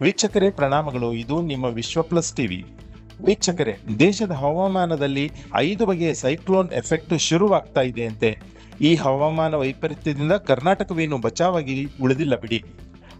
ವೀಕ್ಷಕರೇ, ಪ್ರಣಾಮಗಳು. ಇದು ನಿಮ್ಮ ವಿಶ್ವ ಪ್ಲಸ್ ಟಿವಿ. ವೀಕ್ಷಕರೇ, ದೇಶದ ಹವಾಮಾನದಲ್ಲಿ ಐದು ಬಗೆಯ ಸೈಕ್ಲೋನ್ ಎಫೆಕ್ಟ್ ಶುರುವಾಗ್ತಾ ಇದೆ ಅಂತೆ. ಈ ಹವಾಮಾನ ವೈಪರೀತ್ಯದಿಂದ ಕರ್ನಾಟಕವೇನು ಬಚಾವಾಗಿ ಉಳಿದಿಲ್ಲ ಬಿಡಿ.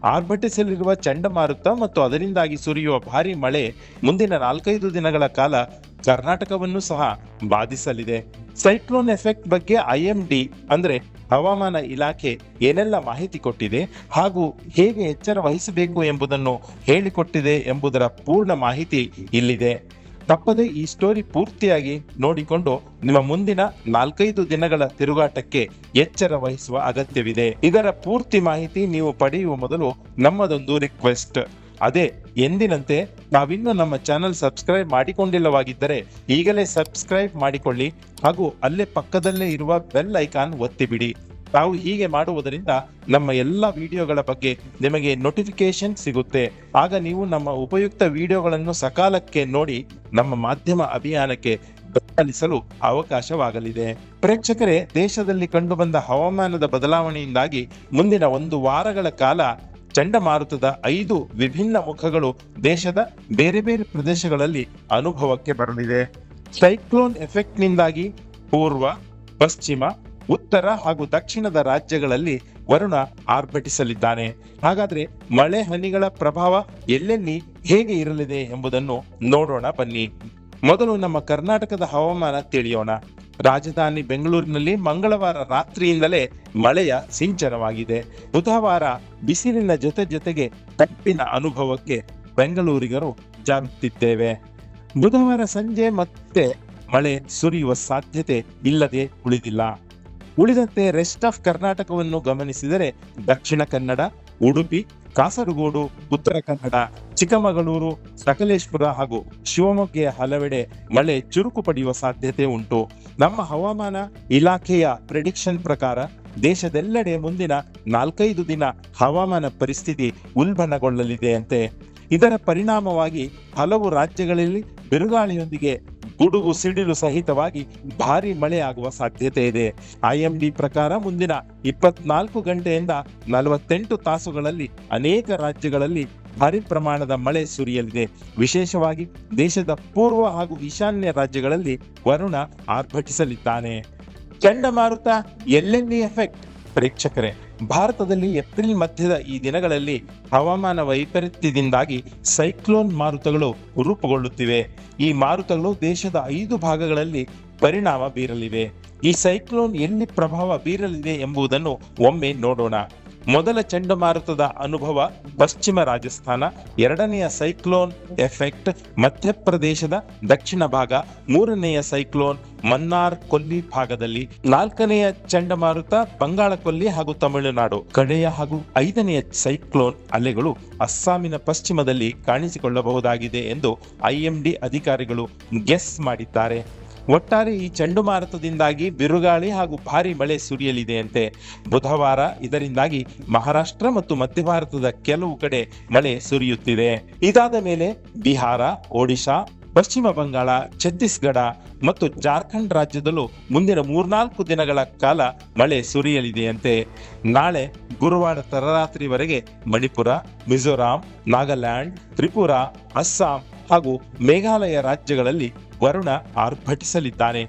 ಆರ್ಭಟಿಸಲಿರುವ ಚಂಡಮಾರುತ ಮತ್ತು ಅದರಿಂದಾಗಿ ಸುರಿಯುವ ಭಾರಿ ಮಳೆ ಮುಂದಿನ ನಾಲ್ಕೈದು ದಿನಗಳ ಕಾಲ ಕರ್ನಾಟಕವನ್ನು ಸಹ ಬಾಧಿಸಲಿದೆ. ಸೈಕ್ಲೋನ್ ಎಫೆಕ್ಟ್ ಬಗ್ಗೆ ಐಎಂಡಿ ಅಂದ್ರೆ ಹವಾಮಾನ ಇಲಾಖೆ ಏನೆಲ್ಲ ಮಾಹಿತಿ ಕೊಟ್ಟಿದೆ ಹಾಗೂ ಹೇಗೆ ಎಚ್ಚರ ವಹಿಸಬೇಕು ಎಂಬುದನ್ನು ಹೇಳಿಕೊಟ್ಟಿದೆ ಎಂಬುದರ ಪೂರ್ಣ ಮಾಹಿತಿ ಇಲ್ಲಿದೆ. ತಪ್ಪದೆ ಈ ಸ್ಟೋರಿ ಪೂರ್ತಿಯಾಗಿ ನೋಡಿಕೊಂಡು ನಿಮ್ಮ ಮುಂದಿನ ನಾಲ್ಕೈದು ದಿನಗಳ ತಿರುಗಾಟಕ್ಕೆ ಎಚ್ಚರ ವಹಿಸುವ ಅಗತ್ಯವಿದೆ. ಇದರ ಪೂರ್ತಿ ಮಾಹಿತಿ ನೀವು ಪಡೆಯುವ ಮೊದಲು ನಮ್ಮದೊಂದು ರಿಕ್ವೆಸ್ಟ್ ಅದೇ, ಎಂದಿನಂತೆ ನಾವಿನ್ನು ನಮ್ಮ ಚಾನೆಲ್ ಸಬ್ಸ್ಕ್ರೈಬ್ ಮಾಡಿಕೊಂಡಿಲ್ಲವಾಗಿದ್ದರೆ ಈಗಲೇ ಸಬ್ಸ್ಕ್ರೈಬ್ ಮಾಡಿಕೊಳ್ಳಿ ಹಾಗೂ ಅಲ್ಲೇ ಪಕ್ಕದಲ್ಲೇ ಇರುವ ಬೆಲ್ ಐಕಾನ್ ಒತ್ತಿಬಿಡಿ. ತಾವು ಹೀಗೆ ಮಾಡುವುದರಿಂದ ನಮ್ಮ ಎಲ್ಲ ವಿಡಿಯೋಗಳ ಬಗ್ಗೆ ನಿಮಗೆ ನೋಟಿಫಿಕೇಶನ್ ಸಿಗುತ್ತೆ. ಆಗ ನೀವು ನಮ್ಮ ಉಪಯುಕ್ತ ವಿಡಿಯೋಗಳನ್ನು ಸಕಾಲಕ್ಕೆ ನೋಡಿ ನಮ್ಮ ಮಾಧ್ಯಮ ಅಭಿಯಾನಕ್ಕೆ ಬೆಂಬಲಿಸಲು ಅವಕಾಶವಾಗಲಿದೆ. ಪ್ರೇಕ್ಷಕರೇ, ದೇಶದಲ್ಲಿ ಕಂಡುಬಂದ ಹವಾಮಾನದ ಬದಲಾವಣೆಯಿಂದಾಗಿ ಮುಂದಿನ ಒಂದು ವಾರಗಳ ಕಾಲ ಚಂಡಮಾರುತದ ಐದು ವಿಭಿನ್ನ ಮುಖಗಳು ದೇಶದ ಬೇರೆ ಬೇರೆ ಪ್ರದೇಶಗಳಲ್ಲಿ ಅನುಭವಕ್ಕೆ ಬರಲಿದೆ. ಸೈಕ್ಲೋನ್ ಎಫೆಕ್ಟ್ನಿಂದಾಗಿ ಪೂರ್ವ, ಪಶ್ಚಿಮ, ಉತ್ತರ ಹಾಗೂ ದಕ್ಷಿಣದ ರಾಜ್ಯಗಳಲ್ಲಿ ವರುಣ ಆರ್ಭಟಿಸಲಿದ್ದಾನೆ. ಹಾಗಾದ್ರೆ ಮಳೆ ಹನಿಗಳ ಪ್ರಭಾವ ಎಲ್ಲೆಲ್ಲಿ ಹೇಗೆ ಇರಲಿದೆ ಎಂಬುದನ್ನು ನೋಡೋಣ ಬನ್ನಿ. ಮೊದಲು ನಮ್ಮ ಕರ್ನಾಟಕದ ಹವಾಮಾನ ತಿಳಿಯೋಣ. ರಾಜಧಾನಿ ಬೆಂಗಳೂರಿನಲ್ಲಿ ಮಂಗಳವಾರ ರಾತ್ರಿಯಿಂದಲೇ ಮಳೆಯ ಸಿಂಚನವಾಗಿದೆ. ಬುಧವಾರ ಬಿಸಿಲಿನ ಜೊತೆ ಜೊತೆಗೆ ತಪ್ಪಿನ ಅನುಭವಕ್ಕೆ ಬೆಂಗಳೂರಿಗರು ಜಾರುತ್ತಿದ್ದೇವೆ. ಬುಧವಾರ ಸಂಜೆ ಮತ್ತೆ ಮಳೆ ಸುರಿಯುವ ಸಾಧ್ಯತೆ ಇಲ್ಲದೆ ಉಳಿದಿಲ್ಲ. ಉಳಿದಂತೆ ರೆಸ್ಟ್ ಆಫ್ ಕರ್ನಾಟಕವನ್ನು ಗಮನಿಸಿದರೆ ದಕ್ಷಿಣ ಕನ್ನಡ, ಉಡುಪಿ, ಕಾಸರಗೋಡು, ಉತ್ತರ ಕನ್ನಡ ಚಿಕ್ಕಮಗಳೂರು, ಸಕಲೇಶ್ಪುರ ಹಾಗೂ ಶಿವಮೊಗ್ಗ ಹಲವೆಡೆ ಮಳೆ ಚುರುಕು ಪಡೆಯುವ ಸಾಧ್ಯತೆ ಉಂಟು. ನಮ್ಮ ಹವಾಮಾನ ಇಲಾಖೆಯ ಪ್ರೆಡಿಕ್ಷನ್ ಪ್ರಕಾರ ದೇಶದೆಲ್ಲೆಡೆ ಮುಂದಿನ ನಾಲ್ಕೈದು ದಿನ ಹವಾಮಾನ ಪರಿಸ್ಥಿತಿ ಉಲ್ಬಣಗೊಳ್ಳಲಿದೆ ಅಂತೆ. ಇದರ ಪರಿಣಾಮವಾಗಿ ಹಲವು ರಾಜ್ಯಗಳಲ್ಲಿ ಬಿರುಗಾಳಿಯೊಂದಿಗೆ ಗುಡುಗು ಸಿಡಿಲು ಸಹಿತವಾಗಿ ಭಾರಿ ಮಳೆ ಆಗುವ ಸಾಧ್ಯತೆ ಇದೆ. ಐಎಂಡಿ ಪ್ರಕಾರ ಮುಂದಿನ ಇಪ್ಪತ್ನಾಲ್ಕು ಗಂಟೆಯಿಂದ ನಲವತ್ತೆಂಟು ತಾಸುಗಳಲ್ಲಿ ಅನೇಕ ರಾಜ್ಯಗಳಲ್ಲಿ ಭಾರಿ ಪ್ರಮಾಣದ ಮಳೆ ಸುರಿಯಲಿದೆ. ವಿಶೇಷವಾಗಿ ದೇಶದ ಪೂರ್ವ ಹಾಗೂ ಈಶಾನ್ಯ ರಾಜ್ಯಗಳಲ್ಲಿ ವರುಣ ಆರ್ಭಟಿಸಲಿದ್ದಾನೆ. ಚಂಡಮಾರುತ ಎಲ್ಲೆಲ್ಲಿ ಎಫೆಕ್ಟ್. ಪ್ರೇಕ್ಷಕರೇ ಭಾರತದಲ್ಲಿ ಏಪ್ರಿಲ್ ಮಧ್ಯದ ಈ ದಿನಗಳಲ್ಲಿ ಹವಾಮಾನ ವೈಪರೀತ್ಯದಿಂದಾಗಿ ಸೈಕ್ಲೋನ್ ಮಾರುತಗಳು ರೂಪುಗೊಳ್ಳುತ್ತಿವೆ. ಈ ಮಾರುತಗಳು ದೇಶದ ಐದು ಭಾಗಗಳಲ್ಲಿ ಪರಿಣಾಮ ಬೀರಲಿವೆ. ಈ ಸೈಕ್ಲೋನ್ ಎಲ್ಲಿ ಪ್ರಭಾವ ಬೀರಲಿದೆ ಎಂಬುದನ್ನು ಒಮ್ಮೆ ನೋಡೋಣ. ಮೊದಲ ಚಂಡಮಾರುತದ ಅನುಭವ ಪಶ್ಚಿಮ ರಾಜಸ್ಥಾನ, ಎರಡನೆಯ ಸೈಕ್ಲೋನ್ ಎಫೆಕ್ಟ್ ಮಧ್ಯಪ್ರದೇಶದ ದಕ್ಷಿಣ ಭಾಗ, ಮೂರನೆಯ ಸೈಕ್ಲೋನ್ ಮನ್ನಾರ್ ಕೊಲ್ಲಿ ಭಾಗದಲ್ಲಿ, ನಾಲ್ಕನೆಯ ಚಂಡಮಾರುತ ಬಂಗಾಳ ಕೊಲ್ಲಿ ಹಾಗೂ ತಮಿಳುನಾಡು. ಕಡೆಯ ಹಾಗೂ ಐದನೆಯ ಸೈಕ್ಲೋನ್ ಅಲೆಗಳು ಅಸ್ಸಾಮಿನ ಪಶ್ಚಿಮದಲ್ಲಿ ಕಾಣಿಸಿಕೊಳ್ಳಬಹುದಾಗಿದೆ ಎಂದು ಐಎಂಡಿ ಅಧಿಕಾರಿಗಳು ಗೆಸ್ ಮಾಡಿದ್ದಾರೆ. ಒಟ್ಟಾರೆ ಈ ಚಂಡಮಾರುತದಿಂದಾಗಿ ಬಿರುಗಾಳಿ ಹಾಗೂ ಭಾರಿ ಮಳೆ ಸುರಿಯಲಿದೆಯಂತೆ. ಬುಧವಾರ ಇದರಿಂದಾಗಿ ಮಹಾರಾಷ್ಟ್ರ ಮತ್ತು ಮಧ್ಯ ಭಾರತದ ಕೆಲವು ಕಡೆ ಮಳೆ ಸುರಿಯುತ್ತಿದೆ. ಇದಾದ ಮೇಲೆ ಬಿಹಾರ, ಒಡಿಶಾ, ಪಶ್ಚಿಮ ಬಂಗಾಳ, ಛತ್ತೀಸ್ಗಢ ಮತ್ತು ಜಾರ್ಖಂಡ್ ರಾಜ್ಯದಲ್ಲೂ ಮುಂದಿನ ಮೂರ್ನಾಲ್ಕು ದಿನಗಳ ಕಾಲ ಮಳೆ ಸುರಿಯಲಿದೆಯಂತೆ. ನಾಳೆ ಗುರುವಾರ ತರರಾತ್ರಿವರೆಗೆ ಮಣಿಪುರ, ಮಿಜೋರಾಂ, ನಾಗಾಲ್ಯಾಂಡ್, ತ್ರಿಪುರ, ಅಸ್ಸಾಂ ಹಾಗೂ ಮೇಘಾಲಯ ರಾಜ್ಯಗಳಲ್ಲಿ ವರುಣ ಆರ್ಭಟಿಸಲಿದ್ದಾನೆ.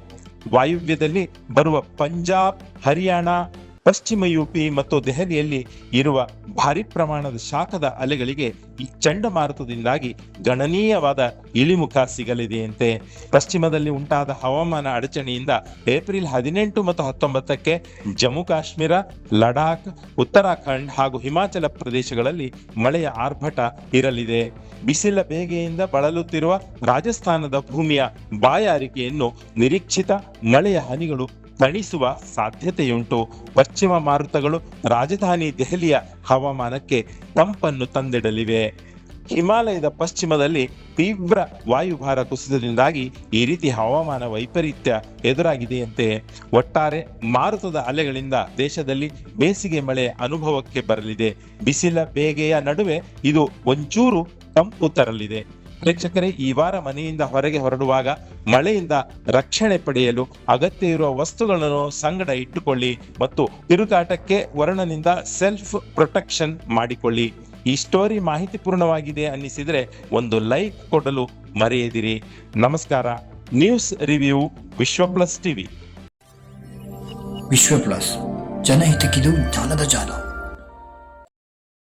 ವಾಯುವ್ಯದಲ್ಲಿ ಬರುವ ಪಂಜಾಬ್ ಹರಿಯಾಣ ಪಶ್ಚಿಮ ಯುಪಿ ಮತ್ತು ದೆಹಲಿಯಲ್ಲಿ ಇರುವ ಭಾರಿ ಪ್ರಮಾಣದ ಶಾಖದ ಅಲೆಗಳಿಗೆ ಈ ಚಂಡಮಾರುತದಿಂದಾಗಿ ಗಣನೀಯವಾದ ಇಳಿಮುಖ ಸಿಗಲಿದೆಯಂತೆ ಪಶ್ಚಿಮದಲ್ಲಿ ಉಂಟಾದ ಹವಾಮಾನ ಅಡಚಣೆಯಿಂದ ಏಪ್ರಿಲ್ ಹದಿನೆಂಟು ಮತ್ತು ಹತ್ತೊಂಬತ್ತಕ್ಕೆ ಜಮ್ಮು ಕಾಶ್ಮೀರ, ಲಡಾಖ್, ಉತ್ತರಾಖಂಡ್ ಹಾಗೂ ಹಿಮಾಚಲ ಪ್ರದೇಶಗಳಲ್ಲಿ ಮಳೆಯ ಆರ್ಭಟ ಇರಲಿದೆ. ಬಿಸಿಲ ಬೇಗೆಯಿಂದ ಬಳಲುತ್ತಿರುವ ರಾಜಸ್ಥಾನದ ಭೂಮಿಯ ಬಾಯಾರಿಕೆಯನ್ನು ನಿರೀಕ್ಷಿತ ಮಳೆಯ ಹನಿಗಳು ತಣಿಸುವ ಸಾಧ್ಯತೆಯುಂಟು. ಪಶ್ಚಿಮ ಮಾರುತಗಳು ರಾಜಧಾನಿ ದೆಹಲಿಯ ಹವಾಮಾನಕ್ಕೆ ತಂಪನ್ನು ತಂದಿಡಲಿವೆ. ಹಿಮಾಲಯದ ಪಶ್ಚಿಮದಲ್ಲಿ ತೀವ್ರ ವಾಯುಭಾರ ಕುಸಿತದಿಂದಾಗಿ ಈ ರೀತಿ ಹವಾಮಾನ ವೈಪರೀತ್ಯ ಎದುರಾಗಿದೆಯಂತೆ. ಒಟ್ಟಾರೆ ಮಾರುತದ ಅಲೆಗಳಿಂದ ದೇಶದಲ್ಲಿ ಬೇಸಿಗೆ ಮಳೆ ಅನುಭವಕ್ಕೆ ಬರಲಿದೆ. ಬಿಸಿಲ ಬೇಗೆಯ ನಡುವೆ ಇದು ಒಂಚೂರು ತಂಪು ತರಲಿದೆ. ಪ್ರೇಕ್ಷಕರೇ, ಈ ವಾರ ಮನೆಯಿಂದ ಹೊರಗೆ ಹೊರಡುವಾಗ ಮಳೆಯಿಂದ ರಕ್ಷಣೆ ಪಡೆಯಲು ಅಗತ್ಯ ಇರುವ ವಸ್ತುಗಳನ್ನು ಸಂಗಡ ಇಟ್ಟುಕೊಳ್ಳಿ ಮತ್ತು ತಿರುಗಾಟಕ್ಕೆ ವರ್ಣನಿಂದ ಸೆಲ್ಫ್ ಪ್ರೊಟೆಕ್ಷನ್ ಮಾಡಿಕೊಳ್ಳಿ. ಈ ಸ್ಟೋರಿ ಮಾಹಿತಿಪೂರ್ಣವಾಗಿದೆ ಅನ್ನಿಸಿದರೆ ಒಂದು ಲೈಕ್ ಕೊಡಲು ಮರೆಯದಿರಿ. ನಮಸ್ಕಾರ, news review Vishwa plus TV. Vishwa plus, ಜನಹಿತಕ್ಕಿದು ಜಾಲದ ಜಾಲ.